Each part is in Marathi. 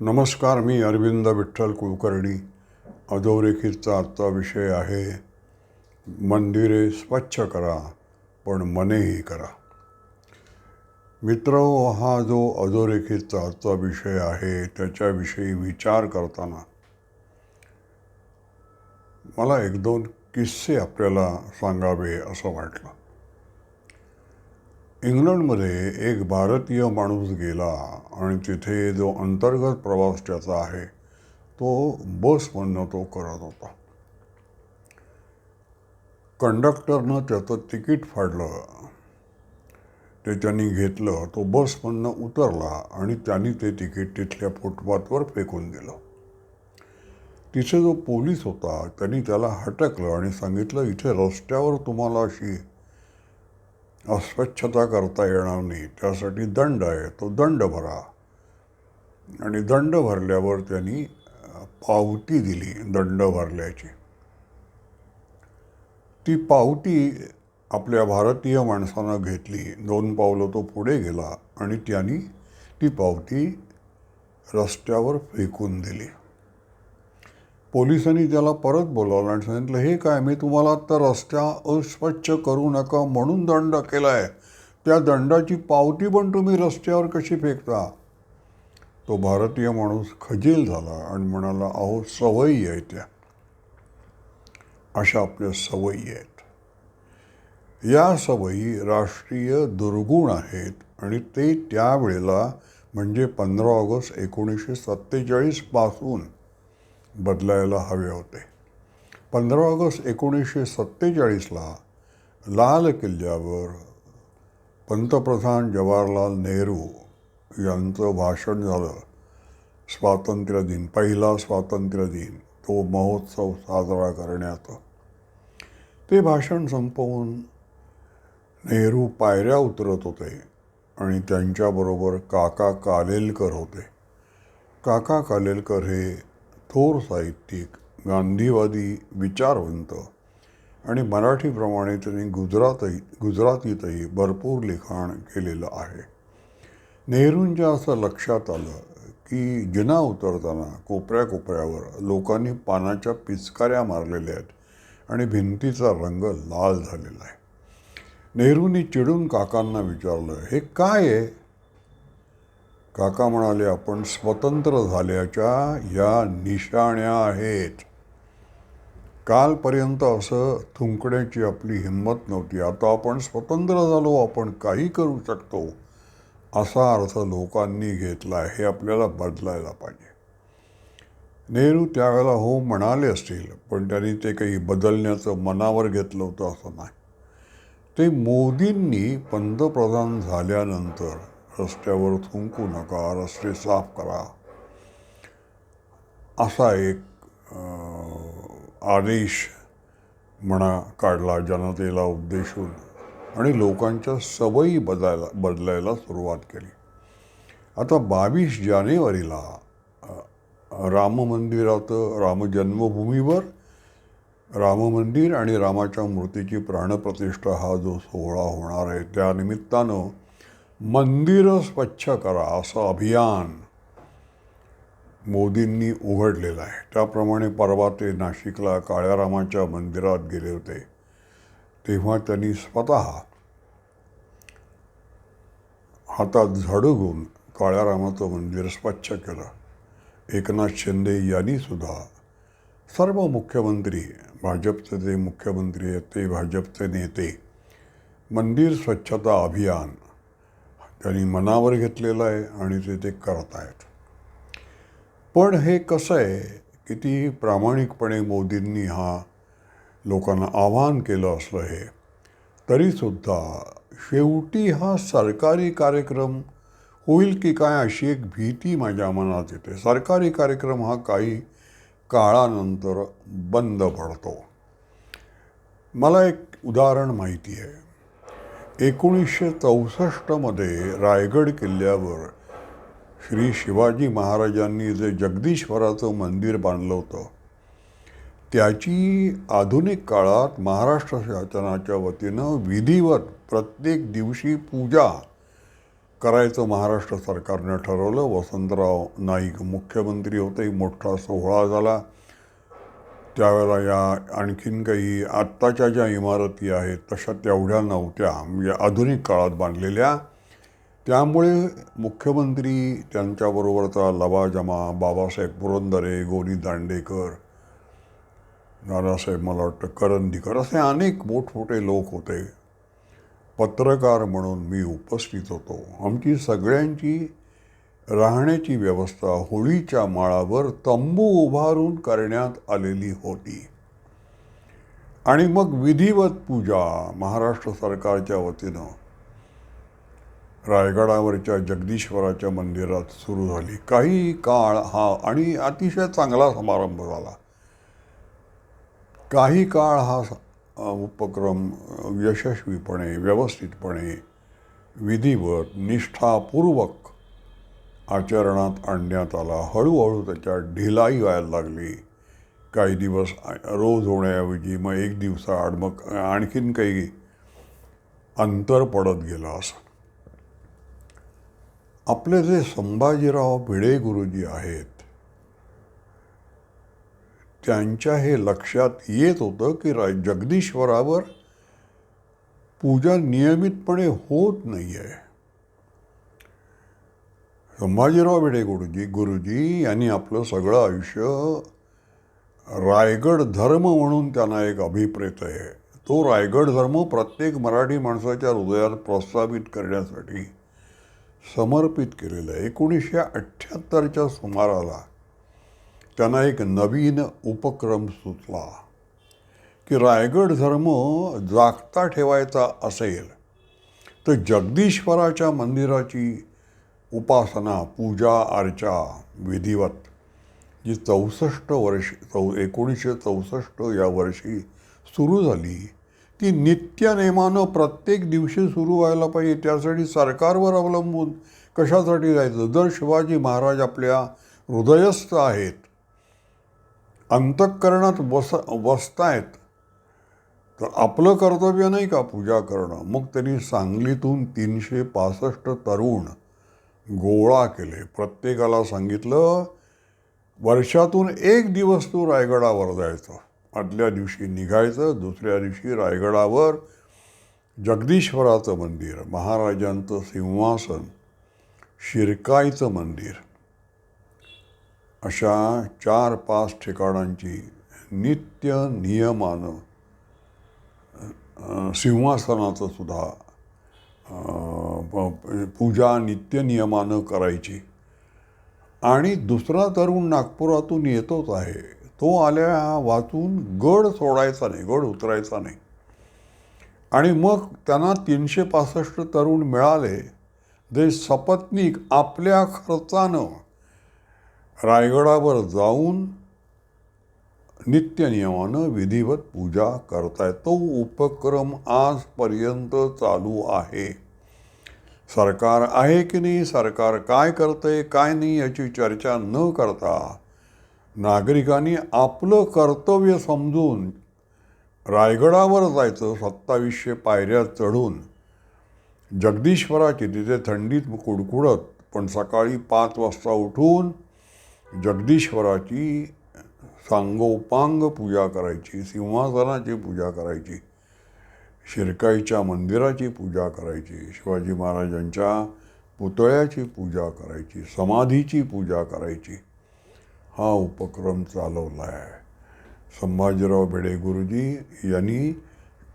नमस्कार मी अरविंद विठ्ठल कुलकर्णी. अधोरेखितचा आजचा विषय आहे मंदिरे स्वच्छ करा पण मनेही करा. मित्र हा जो अधोरेखितचा आजचा विषय आहे त्याच्याविषयी विचार करताना मला एक दोन किस्से आपल्याला सांगावे असं वाटलं. इंग्लंडमध्ये एक भारतीय माणूस गेला आणि तिथे जो अंतर्गत प्रवास त्याचा आहे तो बसमधनं तो करत होता. कंडक्टरनं त्याचं तिकीट फाडलं. ते त्यांनी घेतलं तो बसमधनं उतरला आणि त्यांनी ते तिकीट तिथल्या फुटपाथवर फेकून दिलं. तिथे जो पोलीस होता त्यांनी त्याला हटकलं आणि सांगितलं इथे रस्त्यावर तुम्हाला अशी अस्वच्छता करता येणार नाही त्यासाठी दंड आहे. तो दंड भरा. आणि दंड भरल्यावर त्यांनी पावती दिली दंड भरल्याची. ती पावती आपल्या भारतीय माणसानं घेतली. दोन पावलं तो पुढे गेला आणि त्यांनी ती पावती रस्त्यावर फेकून दिली. पोलिसांनी त्याला परत बोलावलं आणि सांगितलं हे काय मी तुम्हाला तर रस्त्या अस्वच्छ करू नका म्हणून दंड केला आहे त्या दंडाची पावती पण तुम्ही रस्त्यावर कशी फेकता? तो भारतीय माणूस खजील झाला आणि म्हणाला अहो सवयी आहे त्या. अशा आपल्या सवयी आहेत. या सवयी राष्ट्रीय दुर्गुण आहेत आणि ते त्यावेळेला म्हणजे पंधरा ऑगस्ट एकोणीसशे सत्तेचाळीसपासून बदलायला हवे होते. पंधरा ऑगस्ट एकोणीसशे सत्तेचाळीसला लाल किल्ल्यावर पंतप्रधान जवाहरलाल नेहरू यांचं भाषण झालं. स्वातंत्र्य दिन पहिला स्वातंत्र्य दिन तो महोत्सव साजरा करण्याचं ते भाषण संपवून नेहरू पायऱ्या उतरत होते आणि त्यांच्याबरोबर काका कालेलकर होते. काका कालेलकर हे थोर साहित्यिक गांधीवादी विचारवंत आणि मराठीप्रमाणे त्यांनी गुजरातही गुजरातीतही भरपूर लिखाण केलेलं आहे. नेहरूंच्या असं लक्षात आलं की जिना उतरताना कोपऱ्या कोपऱ्यावर लोकांनी पानाच्या पिचकाऱ्या मारलेल्या आहेत आणि भिंतीचा रंग लाल झालेला आहे. नेहरूंनी चिडून काकांना विचारलं हे काय आहे? काका म्हणाले आपण स्वतंत्र झाल्याच्या या निशाण्या आहेत. कालपर्यंत असं थुंकण्याची आपली हिंमत नव्हती. आता आपण स्वतंत्र झालो आपण काही करू शकतो असा अर्थ लोकांनी घेतला हे आपल्याला बदलायला पाहिजे. नेहरू त्यावेळेला हो म्हणाले असतील पण त्यांनी ते काही बदलण्याचं मनावर घेतलं होतं असं नाही. ते मोदींनी पंतप्रधान झाल्यानंतर रस्त्यावर थुंकू नका रस्ते साफ करा. असा एक आदेश म्हणा काढला जनतेला उद्देशून आणि लोकांच्या सवयी बदलायला बदलायला सुरुवात केली. आता बावीस जानेवारीला राम मंदिरात राम जन्मभूमीवर राम मंदिर आणि रामाच्या मूर्तीची प्राणप्रतिष्ठा हा जो सोहळा होणार आहे त्या निमित्तानं मंदिरं स्वच्छ करा असं अभियान मोदींनी उघडलेलं आहे. त्याप्रमाणे परवा ते नाशिकला काळ्या रामाच्या मंदिरात गेले होते. तेव्हा त्यांनी स्वतः हातात झाडू घेऊन काळ्या रामाचं मंदिर स्वच्छ केलं. एकनाथ शिंदे यांनीसुद्धा सर्व मुख्यमंत्री भाजपचे जे मुख्यमंत्री आहेत ते भाजपचे नेते मंदिर स्वच्छता अभियान त्यांनी मनावर घेतलेलं आहे आणि ते ते करत आहेत पण हे कसं आहे किती प्रामाणिकपणे मोदींनी हा लोकांना आवाहन केलं असलं हे तरीसुद्धा शेवटी हा सरकारी कार्यक्रम होईल की काय अशी एक भीती माझ्या मनात येते. सरकारी कार्यक्रम हा काही काळानंतर बंद पडतो. मला एक उदाहरण माहिती आहे. एकोणीसशे चौसष्टमध्ये रायगड किल्ल्यावर श्री शिवाजी महाराजांनी जे जगदीश्वराचं मंदिर बांधलं होतं त्याची आधुनिक काळात महाराष्ट्र शासनाच्या वतीनं विधिवत प्रत्येक दिवशी पूजा करायचं महाराष्ट्र सरकारनं ठरवलं. वसंतराव नाईक मुख्यमंत्री होते मोठा सोहळा झाला. त्यावेळेला या आणखीन काही आत्ताच्या ज्या इमारती आहेत तशा तेवढ्या नव्हत्या. म्हणजे आधुनिक काळात बांधलेल्या. त्यामुळे मुख्यमंत्री त्यांच्याबरोबरचा लवाजमा बाबासाहेब पुरंदरे गोनी दांडेकर दादासाहेब मला वाटतं करंदीकर असे अनेक मोठमोठे लोक होते. पत्रकार म्हणून मी उपस्थित होतो. आमची सगळ्यांची राहण्याची व्यवस्था होळीच्या माळावर तंबू उभारून करण्यात आलेली होती. आणि मग विधिवत पूजा महाराष्ट्र सरकारच्या वतीनं रायगडावरच्या जगदीश्वराच्या मंदिरात सुरू झाली. काही काळ हा आणि अतिशय चांगला समारंभ झाला. काही काळ हा उपक्रम यशस्वीपणे व्यवस्थितपणे विधिवत निष्ठापूर्वक आचरणात आणण्यात आला. हळूहळू त्याच्यात ढिलाई व्हायला लागली. काही दिवस रोज होण्याऐवजी मग एक दिवसाआड मग आणखीन काही अंतर पडत गेलं असं. आपले जे संभाजीराव भिडे गुरुजी आहेत त्यांच्या हे लक्षात येत होतं की रा जगदीश्वरावर पूजा नियमितपणे होत नाही आहे संभाजीराव भिडे गुरुजी गुरुजी यांनी आपलं सगळं आयुष्य रायगड धर्म म्हणून त्यांना एक अभिप्रेत आहे. तो रायगड धर्म प्रत्येक मराठी माणसाच्या हृदयात प्रस्थापित करण्यासाठी समर्पित केलेलं आहे. एकोणीसशे अठ्ठ्याहत्तरच्या सुमाराला त्यांना एक नवीन उपक्रम सुचला की रायगड धर्म जागता ठेवायचा असेल तर जगदीश्वराच्या मंदिराची उपासना पूजा अर्चा विधिवत जी चौसष्ट वर्ष चौ एकोणीसशे चौसष्ट या वर्षी सुरू झाली ती नित्यनेमानं प्रत्येक दिवशी सुरू व्हायला पाहिजे. त्यासाठी सरकारवर अवलंबून कशासाठी जायचं? जर शिवाजी महाराज आपल्या हृदयस्थ आहेत. अंतःकरणात बस बसतायत. तर आपलं कर्तव्य नाही का पूजा करणं? मग त्यांनी सांगलीतून तीनशे पासष्ट तरुण गोळा केले. प्रत्येकाला सांगितलं वर्षातून एक दिवस तू रायगडावर जायचं. आदल्या दिवशी निघायचं दुसऱ्या दिवशी रायगडावर जगदीश्वराचं मंदिर महाराजांचं सिंहासन शिरकाईचं मंदिर. अशा चार पाच ठिकाणांची नित्य नियमानं सिंहासनाचं सुद्धा पूजा नित्य नियमानं करायची. आणि दुसरा तरुण नागपुरातून येतोच आहे. तो आल्या वाचून गड सोडायचा नाही गड उतरायचा नाही. आणि मग त्यांना तीनशे पासष्ट तरुण मिळाले. जे सपत्नीक आपल्या खर्चानं रायगडावर जाऊन नित्यनियमानं विधिवत पूजा करताय. तो उपक्रम आजपर्यंत चालू आहे. सरकार आहे की नाही? सरकार काय करतंय काय नाही याची चर्चा न करता नागरिकांनी आपलं कर्तव्य समजून रायगडावर जायचं सत्तावीसशे पायऱ्या चढून. जगदीश्वराची तिथे थंडीत कुडकुडत पण सकाळी पाच वाजता उठून जगदीश्वराची सांगोपांग पूजा करायची सिंहासनाची पूजा करायची शिरकाईच्या मंदिराची पूजा करायची शिवाजी महाराजांच्या पुतळ्याची पूजा करायची समाधीची पूजा करायची. हा उपक्रम चालवला आहे संभाजीराव भिडे गुरुजी यांनी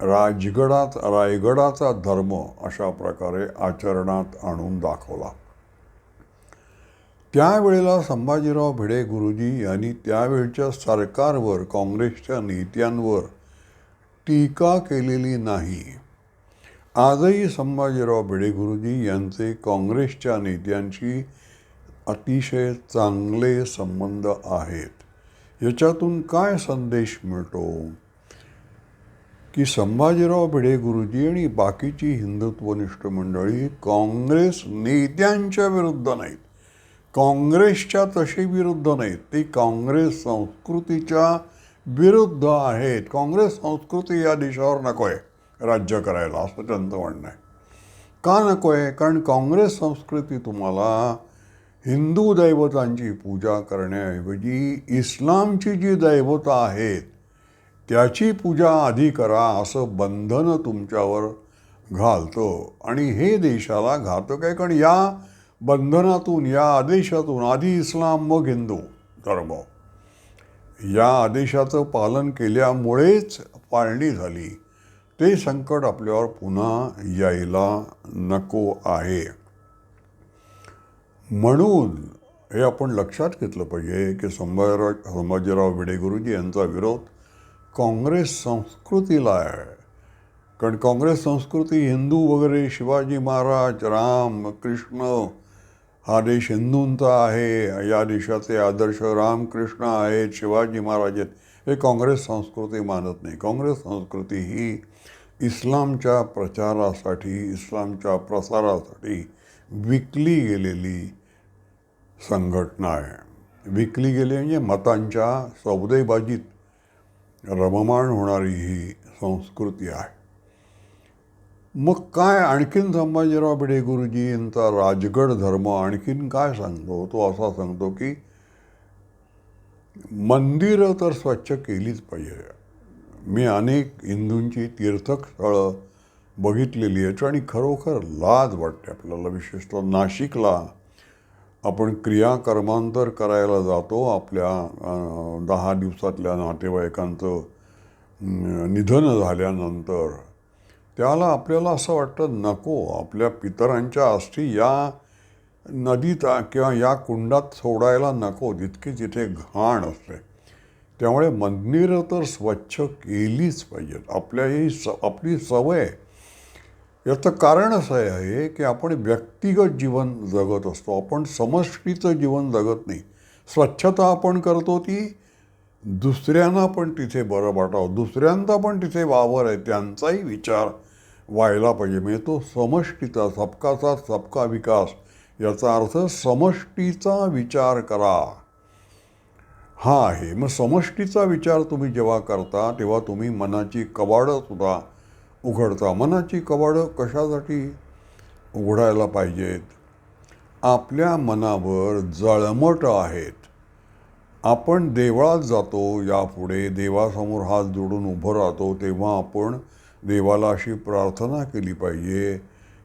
राजगडात रायगडाचा धर्म अशा प्रकारे आचरणात आणून दाखवला. त्यावेळेला संभाजीराव भिडे गुरुजी यांनी त्यावेळच्या सरकारवर काँग्रेसच्या नेत्यांवर टीका केलेली नाही. आजही संभाजीराव भिडे गुरुजी यांचे काँग्रेसच्या नेत्यांशी अतिशय चांगले संबंध आहेत. याच्यातून काय संदेश मिळतो? की संभाजीराव भिडे गुरुजी आणि बाकीची हिंदुत्वनिष्ठ मंडळी काँग्रेस नेत्यांच्या विरुद्ध नाहीत. काँग्रेसच्या तशी विरुद्ध नाहीत. ती काँग्रेस संस्कृतीच्या विरुद्ध आहेत. काँग्रेस संस्कृती या देशावर नको आहे राज्य करायला असं त्यांचं म्हणणं आहे. का नको आहे कारण काँग्रेस संस्कृती तुम्हाला हिंदू दैवतांची पूजा करण्याऐवजी इस्लामची जी दैवता आहेत त्याची पूजा आधी करा असं बंधन तुमच्यावर घालतो. आणि हे देशाला घातक आहे. कारण या बंधनातून या आदेशातून आधी इस्लाम मग हिंदू धर्म. या आदेशाचं पालन केल्यामुळेच पाळणी झाली. ते संकट आपल्यावर पुन्हा यायला नको आहे. म्हणून हे आपण लक्षात घेतलं पाहिजे की संभाजीराव संभाजीराव भिडे गुरुजी यांचा विरोध काँग्रेस संस्कृतीला आहे. कारण काँग्रेस संस्कृती हिंदू वगैरे शिवाजी महाराज राम कृष्ण हा देश हिंदूंचा आहे या देशाचे आदर्श रामकृष्ण आहेत शिवाजी महाराज आहेत. हे काँग्रेस संस्कृती मानत नाही. काँग्रेस संस्कृती ही इस्लामच्या प्रचारासाठी इस्लामच्या प्रसारासाठी विकली गेलेली संघटना आहे. विकली गेली म्हणजे मतांच्या सौदेबाजीत रममाण होणारी ही संस्कृती आहे. मग काय आणखीन संभाजीराव भिडे गुरुजींचा राजगड धर्म आणखीन काय सांगतो? तो असा सांगतो की मंदिरं तर स्वच्छ केलीच पाहिजे. मी अनेक हिंदूंची तीर्थस्थळं बघितलेली आहेत आणि खरोखर लाज वाटते आपल्याला. विशेषतः नाशिकला आपण क्रियाकर्मांतर करायला जातो. आपल्या दहा दिवसातल्या नातेवाईकांचं निधन झाल्यानंतर त्याला आपल्याला असं वाटतं नको आपल्या पितरांच्या अस्थी या नदीत किंवा या कुंडात सोडायला नको जितकी तिथे घाण असते. त्यामुळे मंदिरं तर स्वच्छ केलीच पाहिजेत. आपल्या ही स आपली सवय. याचं कारण असं आहे की आपण व्यक्तिगत जीवन जगत असतो. आपण समष्टीचं जीवन जगत नाही. स्वच्छता आपण करतो ती दुसऱ्यांना पण तिथे बरं वाटावं. दुसऱ्यांचा पण तिथे वावर आहे त्यांचाही विचार व्हायला पाहिजे. म्हणजे तो समष्टीचा सबकाचा सबका विकास. याचा अर्थ समष्टीचा विचार करा. हा आहे. मग समष्टीचा विचार तुम्ही जेव्हा करता तेव्हा तुम्ही मनाची कवाडं सुद्धा उघडता. मनाची कवाडं कशासाठी उघडायला पाहिजेत? आपल्या मनावर जळमट आहेत. आपण देवळात जातो यापुढे देवासमोर हात जोडून उभं राहतो तेव्हा आपण देवाला अशी प्रार्थना केली पाहिजे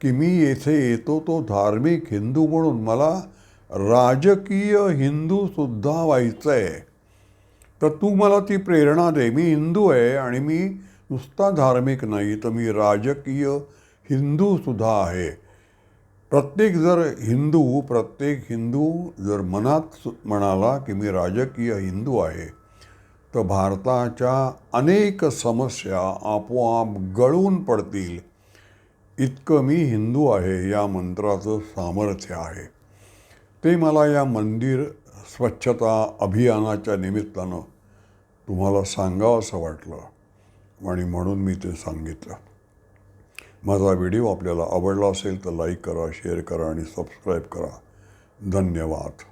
की मी येथे येतो तो धार्मिक हिंदू म्हणून. मला राजकीय हिंदूसुद्धा व्हायचं आहे तर तू मला ती प्रेरणा दे. मी हिंदू आहे आणि मी नुसता धार्मिक नाही तर मी राजकीय हिंदूसुद्धा आहे. प्रत्येक जर हिंदू प्रत्येक हिंदू जर मनात सु- म्हणाला की मी राजकीय हिंदू आहे तर भारताच्या अनेक समस्या आपोआप गळून पडतील. इतकं मी हिंदू आहे या मंत्राचं सामर्थ्य आहे. ते मला या मंदिर स्वच्छता अभियानाच्या निमित्तानं तुम्हाला सांगावं असं वाटलं आणि म्हणून मी ते सांगितलं. माझा व्हिडिओ आपल्याला आवडला असेल तर लाईक करा शेअर करा आणि सबस्क्राईब करा. धन्यवाद.